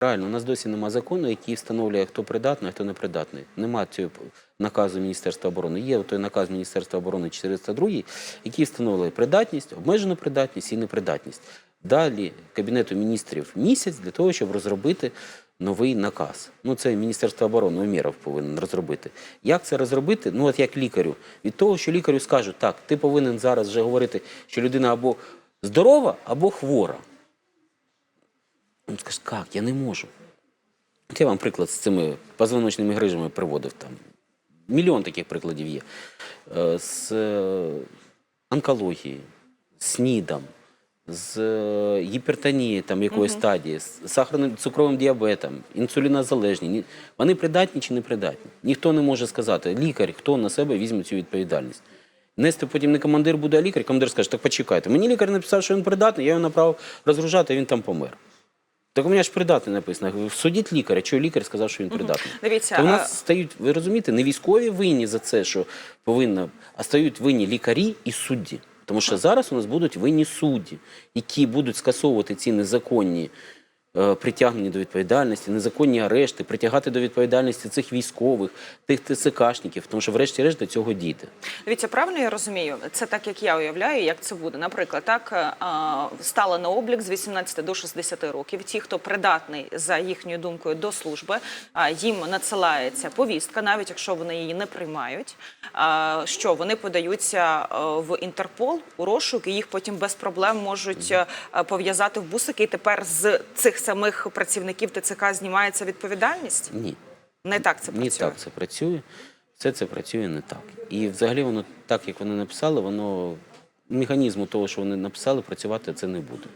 Правильно, у нас досі немає закону, який встановлює, хто придатний, а хто не придатний. Нема цього наказу Міністерства оборони. Є той наказ Міністерства оборони 402, який встановлює придатність, обмежену придатність і непридатність. Далі Кабінету міністрів місяць для того, щоб розробити новий наказ. Ну, це Міністерство оборони Умєров повинен розробити. Як це розробити? Ну, от як лікарю. Від того, що лікарю скажуть, так, ти повинен зараз вже говорити, що людина або здорова, або хвора. Він скаже, як, я не можу. От я вам приклад з цими позвоночними грижами приводив там. Мільйон таких прикладів є. Е, З е, онкології, з СНІДом, з е, гіпертонії там, якоїсь стадії, з сахарним цукровим діабетом, інсулінозалежні. Вони придатні чи не придатні? Ніхто не може сказати. Лікар, хто на себе візьме цю відповідальність. Нести потім не командир буде, а лікар. Командир скаже, так почекайте. Мені лікар написав, що він придатний, я його направив розгружати, він там помер. Так у мене ж придатний написано. Судіть лікаря, чого лікар сказав, що він придатний. Дивіться, То у нас стають, ви розумієте, не військові винні за це, що повинна, а стають винні лікарі і судді. Тому що зараз у нас будуть винні судді, які будуть скасовувати ці незаконні е, притягнення до відповідальності, незаконні арешти, притягати до відповідальності цих військових, тих ТСКшників, тому що врешті-решт до цього дійде. Дивіться, правильно я розумію, це так, як я уявляю, як це буде. Наприклад, так е, а, стали на облік з 18 до 60 років. Ті, хто придатний за їхньою думкою до служби, їм надсилається повістка, навіть якщо вони її не приймають. Що вони подаються е, в Інтерпол у розшук, і їх потім без проблем можуть пов'язати в бусики. І тепер з цих самих працівників ТЦК знімається відповідальність. Ні. Не так це працює. Ні, так це працює. Все це працює не так. І взагалі воно так, як вони написали, воно механізму того, що вони написали, працювати це не буде.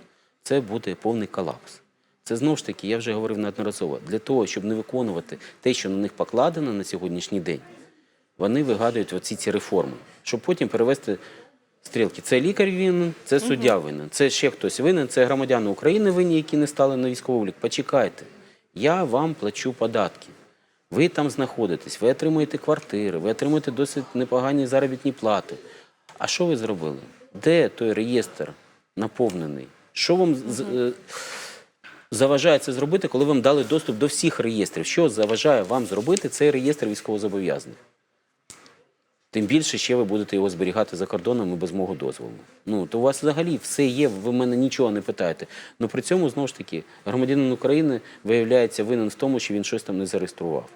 Це буде повний колапс. Це знову ж таки, я вже говорив неодноразово, для того, щоб не виконувати те, що на них покладено на сьогоднішній день, вони вигадують оці ці реформи, щоб потім перевести стрілки. Це лікар винен, це суддя винен, це ще хтось винен, це громадяни України винні, які не стали на військовий облік. Почекайте, я вам плачу податки. Ви там знаходитесь, ви отримуєте квартири, ви отримуєте досить непогані заробітні плати. А що ви зробили? Де той реєстр наповнений? Що вам е, заважає це зробити, коли вам дали доступ до всіх реєстрів? Що заважає вам зробити цей реєстр військовозобов'язаних? Тим більше ще ви будете його зберігати за кордоном і без мого дозволу. Ну то у вас взагалі все є, ви мене нічого не питаєте. Ну при цьому знову ж таки громадянин України виявляється винен в тому, що він щось там не зареєстрував.